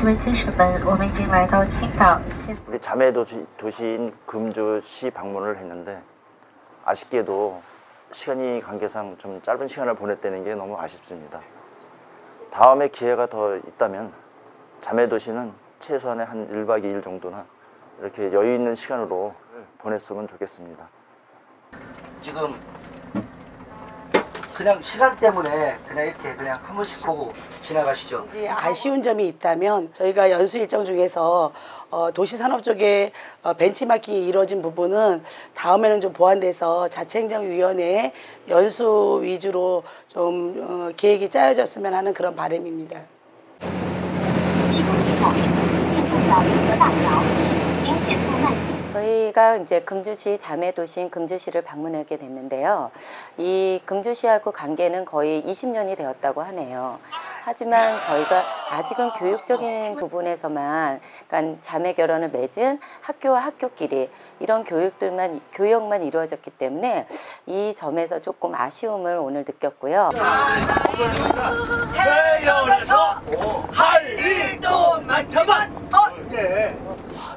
士们、精士们，我们已经来到青岛，现 우리 자매 도시, 도시인 금주시 방문을 했는데 아쉽게도 시간이 관계상 좀 짧은 시간을 보냈다는 게 너무 아쉽습니다. 다음에 기회가 더 있다면 자매 도시는 최소한의 한 1박 2일 정도나 이렇게 여유 있는 시간으로 보냈으면 좋겠습니다. 지금 그냥 시간 때문에 그냥 이렇게 그냥 한 번씩 보고 지나가시죠. 이제 아쉬운 점이 있다면 저희가 연수 일정 중에서 어, 도시산업 쪽에 어, 벤치마킹이 이루어진 부분은 다음에는 좀 보완돼서 자체행정위원회의 연수 위주로 좀 어, 계획이 짜여졌으면 하는 그런 바람입니다. 저희가 이제 금주시 자매 도시인 금주시를 방문하게 됐는데요. 이 금주시하고 관계는 거의 20년이 되었다고 하네요. 하지만 저희가 아직은 교육적인 부분에서만 그러니까 자매 결혼을 맺은 학교와 학교끼리 이런 교육들만 교역만 이루어졌기 때문에 이 점에서 조금 아쉬움을 오늘 느꼈고요. 할 일도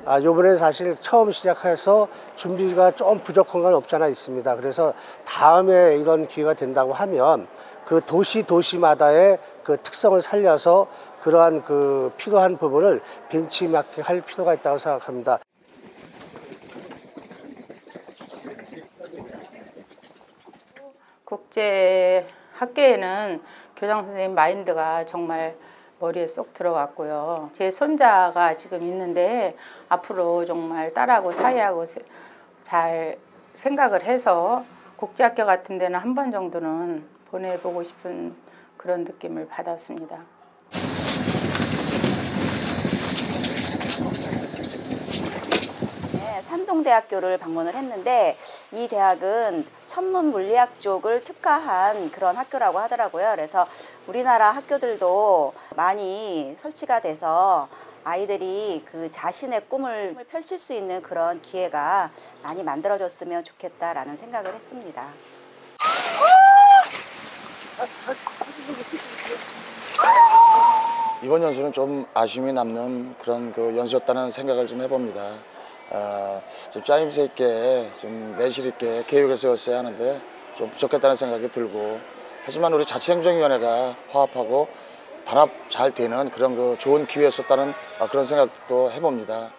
아, 요번에 사실 처음 시작해서 준비가 좀 부족한 건 없잖아 있습니다. 그래서 다음에 이런 기회가 된다고 하면 그 도시 도시마다의 그 특성을 살려서 그러한 그 필요한 부분을 벤치마킹 할 필요가 있다고 생각합니다. 국제 학계에는 교장 선생님 마인드가 정말 머리에 쏙 들어왔고요. 제 손자가 지금 있는데 앞으로 정말 딸하고 사이하고 세- 잘 생각을 해서 국제학교 같은 데는 한 번 정도는 보내보고 싶은 그런 느낌을 받았습니다. 네, 산동대학교를 방문을 했는데 이 대학은 천문 물리학 쪽을 특화한 그런 학교라고 하더라고요. 그래서 우리나라 학교들도 많이 설치가 돼서 아이들이 그 자신의 꿈을 펼칠 수 있는 그런 기회가 많이 만들어졌으면 좋겠다라는 생각을 했습니다. 이번 연수는 좀 아쉬움이 남는 그런 그 연수였다는 생각을 좀 해봅니다. 아, 좀 짜임새 있게, 좀 내실 있게 계획을 세웠어야 하는데 좀 부족했다는 생각이 들고 하지만 우리 자치행정위원회가 화합하고 단합 잘 되는 그런 그 좋은 기회였었다는 아, 그런 생각도 해봅니다.